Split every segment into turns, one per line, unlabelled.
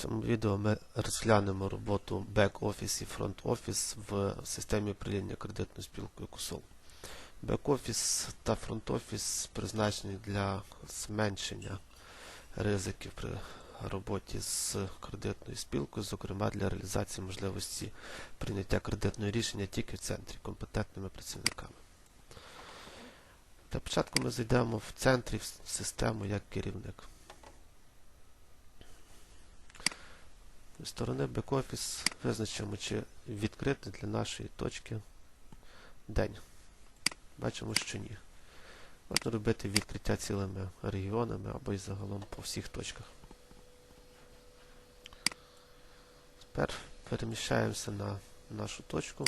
цьому відео ми розглянемо роботу бек-офіс і фронт-офіс в системі управління кредитною спілкою КУСОЛ. Бек-офіс та фронт-офіс призначені для зменшення ризиків при роботі з кредитною спілкою, зокрема для реалізації можливості прийняття кредитного рішення тільки в центрі компетентними працівниками. Для початку ми зайдемо в центрі в систему як керівник. Сторони бек-офіс визначимо, чи відкритий для нашої точки день. Бачимо, що ні. Можна робити відкриття цілими регіонами або і загалом по всіх точках. Тепер переміщаємося на нашу точку.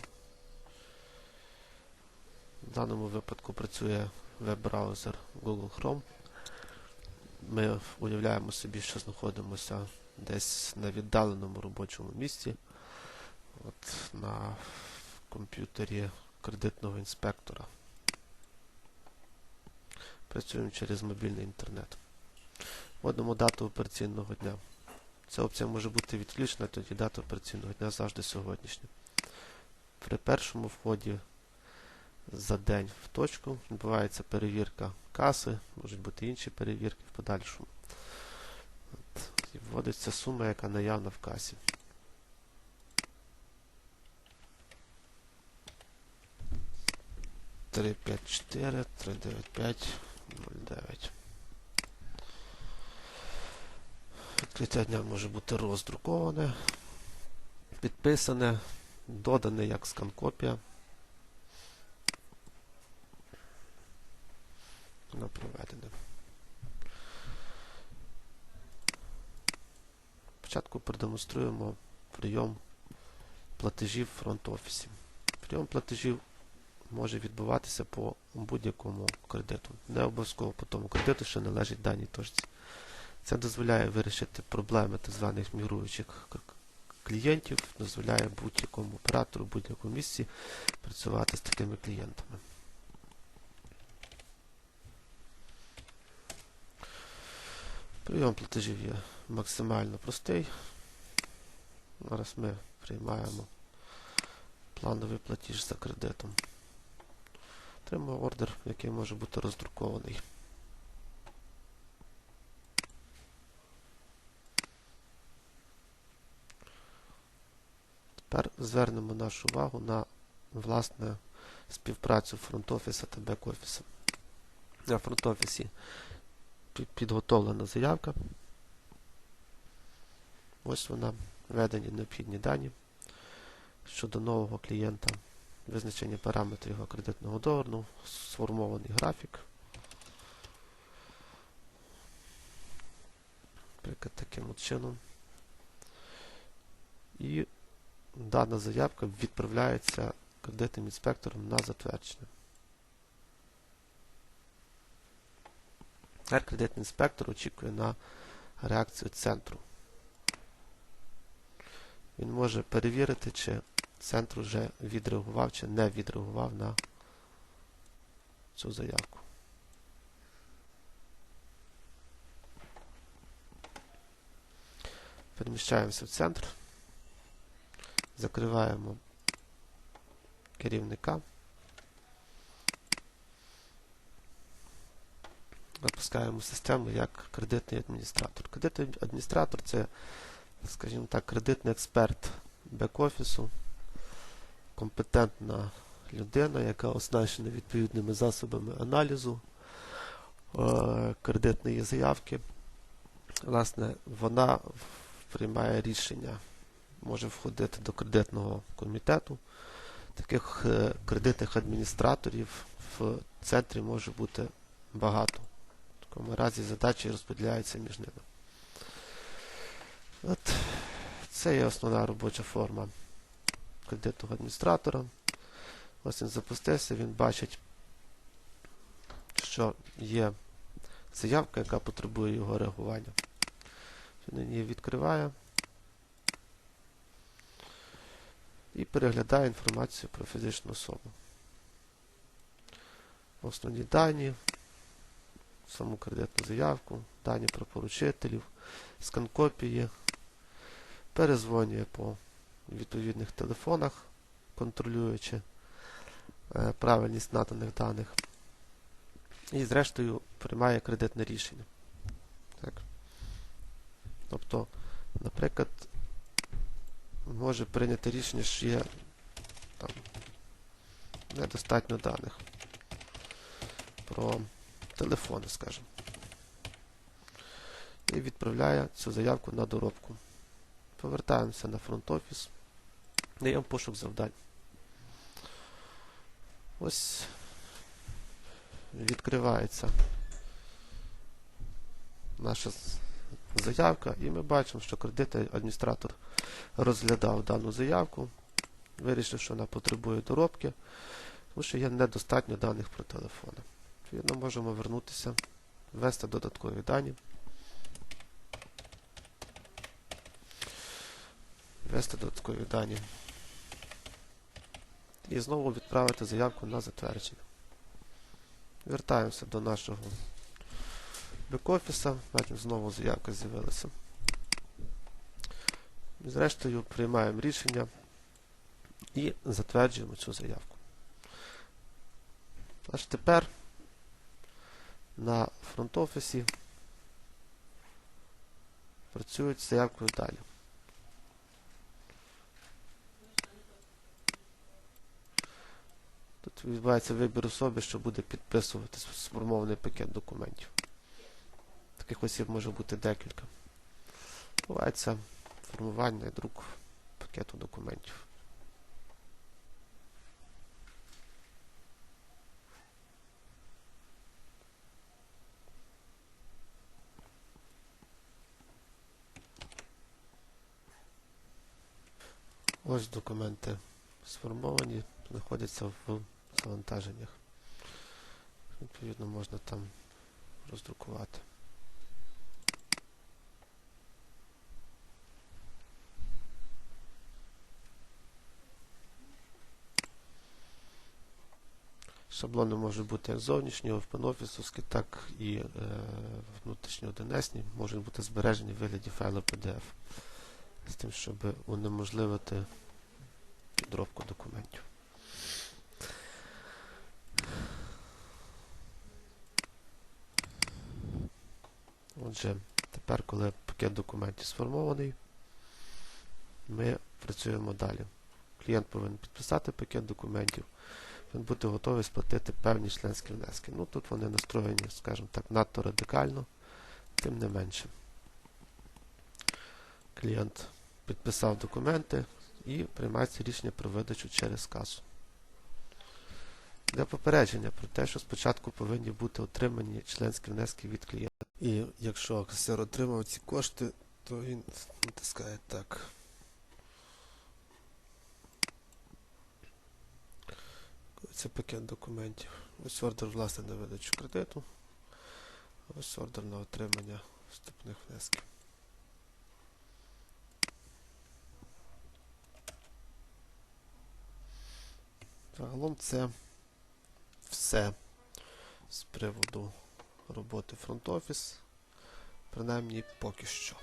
В даному випадку працює веб-браузер Google Chrome. Ми уявляємо собі, що знаходимося десь на віддаленому робочому місці, от на комп'ютері кредитного інспектора. Працюємо через мобільний інтернет. Вводимо дату операційного дня. Ця опція може бути відключена, тоді дата операційного дня завжди сьогоднішня. При першому вході за день в точку відбувається перевірка каси, можуть бути інші перевірки в подальшому. І вводиться сума, яка наявна в касі. Три п'ять чотири, три дев'ять п'ять, нуль дев'ять. Відкриття дня може бути роздруковане, підписане, додане як скан-копія. на проведене. Спочатку продемонструємо прийом платежів в фронт-офісі. Прийом платежів може відбуватися по будь-якому кредиту. Не обов'язково по тому кредиту, що належить даній точці. Це дозволяє вирішити проблеми так званих мігруючих клієнтів, дозволяє будь-якому оператору, будь-якому місці працювати з такими клієнтами. Прийом платежів є максимально простий. Зараз ми приймаємо плановий платіж за кредитом. Отримуємо ордер, який може бути роздрукований. Тепер звернемо нашу увагу на власне співпрацю фронт-офіса та бек-офіса. На фронт-офісі підготовлена заявка. Ось вона, введені необхідні дані щодо нового клієнта, визначення параметрів його кредитного договору, сформований графік. Наприклад, таким от чином. І дана заявка відправляється кредитним інспектором на затвердження. Тепер кредитний інспектор очікує на реакцію центру. Він може перевірити, чи центр вже відреагував чи не відреагував на цю заявку. Переміщаємося в центр, закриваємо керівника. Запускаємо систему як кредитний адміністратор. Кредитний адміністратор це, скажімо так, кредитний експерт бек-офісу, компетентна людина, яка оснащена відповідними засобами аналізу е кредитної заявки. Власне, вона приймає рішення, може входити до кредитного комітету. Таких е кредитних адміністраторів в центрі може бути багато такому разі задачі розподіляються між ними. От, Це є основна робоча форма кредитного адміністратора. Ось він запустився, він бачить, що є заявка, яка потребує його реагування. Він її відкриває і переглядає інформацію про фізичну особу. Основні дані, саму кредитну заявку, дані про поручителів, скан-копії, перезвонює по відповідних телефонах, контролюючи е, правильність наданих даних. І, зрештою, приймає кредитне рішення. Так. Тобто, наприклад, може прийняти рішення, що є там, недостатньо даних про телефони, скажімо. І відправляє цю заявку на доробку. Повертаємося на фронт-офіс. Даємо пошук завдань. Ось відкривається наша заявка, і ми бачимо, що кредитний адміністратор розглядав дану заявку, вирішив, що вона потребує доробки, тому що є недостатньо даних про телефони. Відповідно, можемо вернутися, ввести додаткові дані. Ввести додаткові дані. І знову відправити заявку на затвердження. Вертаємося до нашого бек-офіса. Бачимо, знову заявка з'явилася. Зрештою, приймаємо рішення і затверджуємо цю заявку. Аж тепер на фронт-офісі працюють з заявкою далі. Тут відбувається вибір особи, що буде підписувати сформований пакет документів. Таких осіб може бути декілька. Відбувається формування і друк пакету документів. Ось документи сформовані, знаходяться в завантаженнях. Відповідно, можна там роздрукувати. Шаблони можуть бути як зовнішні, OpenOffice, так і е, внутрішні 1С, можуть бути збережені в вигляді файлу PDF з тим, щоб унеможливити підробку документів. Отже, тепер, коли пакет документів сформований, ми працюємо далі. Клієнт повинен підписати пакет документів, він бути готовий сплатити певні членські внески. Ну, тут вони настроєні, скажімо так, надто радикально, тим не менше. Клієнт підписав документи і приймається рішення про видачу через касу. Для попередження про те, що спочатку повинні бути отримані членські внески від клієнта. І якщо касир отримав ці кошти, то він натискає так. Це пакет документів. Ось ордер власне на видачу кредиту. Ось ордер на отримання вступних внесків. Загалом це все з приводу роботи фронт-офіс, принаймні поки що.